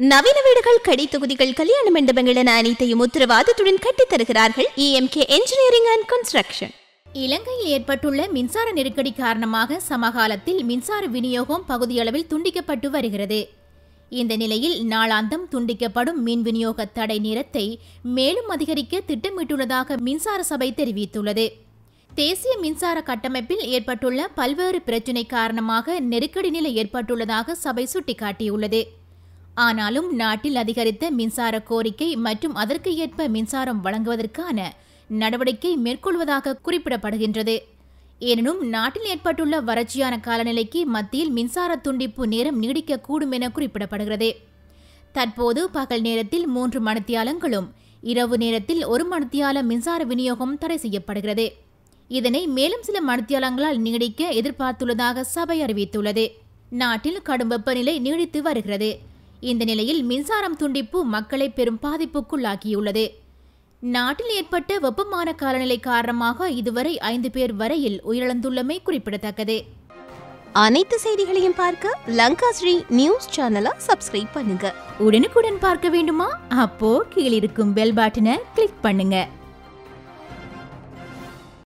நவீன வீடுகள் கடை தொகுதிகள் கல்யாண மண்டபங்கள் என அனைத்தையும் உத்தரவாதத்துடன் கட்டித் தருகிறார்கள் இஎம்கே என்ஜினியரிங் அண்ட் கன்ஸ்ட்ரக்ஷன் இலங்கையில் ஏற்பட்டுள்ள மின்சார நெருக்கடி காரணமாக சமகாலத்தில் மின்சார விநியோகம் பகுதியளவில் துண்டிக்கப்பட்டு வருகிறது. இந்த நிலையில் நாளாந்தம் துண்டிக்கப்படும் மின் விநியோக தடை நேரத்தை மேலும் அதிகரிக்க திட்டமிட்டுள்ளதாக மின்சார சபை தெரிவித்துள்ளது. தேசிய மின்சார கட்டமைப்பில் ஏற்பட்டுள்ள பல்வேறு பிரச்சினை காரணமாக நெருக்கடி நிலை ஏற்பட்டுள்ளதாக சபை சுட்டிக்காட்டியுள்ளது. ஆனாலும் நாட்டில் அதிகரித்த மின்சார கோரிக்கை மற்றும் அதற்கு ஏற்ப மின்சாரம் வழங்குவதற்கான நடவடிக்கை மேற்கொள்வதாக குறிப்பிடப்படுகின்றது. எனினும் நாட்டில் ஏற்பட்டுள்ள வறட்சியான காலநிலைக்கு மத்தியில் மின்சார துண்டிப்பு நேரம் நீடிக்கக்கூடும் என குறிப்பிடப்படுகிறது. தற்போது பகல் நேரத்தில் மூன்று மணித்தியாலங்களும் இரவு நேரத்தில் ஒரு மணித்தியால மின்சார விநியோகம் தடை செய்யப்படுகிறது. இதனை மேலும் சில மணித்தியாலங்களால் நீடிக்க எதிர்பார்த்துள்ளதாக சபை அறிவித்துள்ளது. நாட்டில் கடும் வெப்பநிலை நீடித்து வருகிறது. இந்த நிலையில் மின்சாரம் துண்டிப்பு மக்களை பெரும் பாதிப்புக்குள்ளாக்கியுள்ளது. நாட்டில் ஏற்பட்ட வெப்பமான காலநிலை காரணமாக இதுவரை ஐந்து பேர் வரையில் உயிரிழந்துள்ளமை குறிப்பிடத்தக்கது. அனைத்து செய்திகளையும் பார்க்க லங்கா ஸ்ரீ நியூஸ் சேனலை சப்ஸ்கிரைப் பண்ணுங்க. உடனுக்குடன் பார்க்க வேண்டுமா? அப்போ கீழிருக்கும் பெல் பட்டனை கிளிக் பண்ணுங்க.